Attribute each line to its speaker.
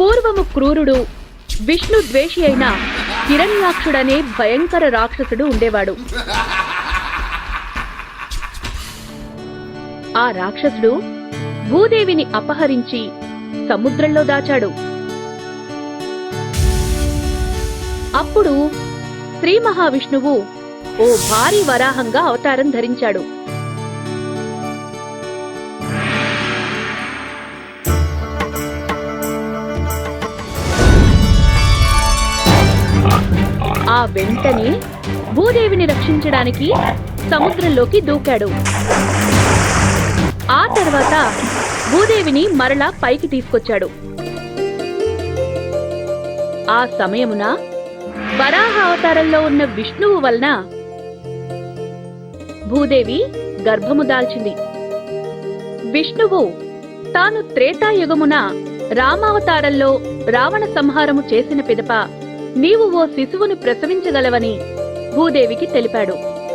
Speaker 1: పూర్వము క్రూరుడు విష్ణు ద్వేషి అయిన హిరణ్యాక్షుడనే భయంకర రాక్షసుడు ఉండేవాడు. ఆ రాక్షసుడు భూదేవిని అపహరించి సముద్రంలో దాచాడు. అప్పుడు శ్రీ మహావిష్ణువు ఓ భారీ వరాహంగా అవతారం ధరించాడు. ఆ వెంటనే భూదేవిని రక్షించడానికి సముద్రంలోకి దూకాడు. ఆ తర్వాత భూదేవిని మరలా పైకి తీసుకొచ్చాడు. ఆ సమయమున వరాహ అవతారంలో ఉన్న విష్ణువు వలన భూదేవి గర్భము దాల్చింది. విష్ణువు తాను త్రేతాయుగమున రామావతారంలో రావణ సంహారము చేసిన పిదప నీవు ఓ శిశువును ప్రసవించగలవని భూదేవికి తెలిపాడు.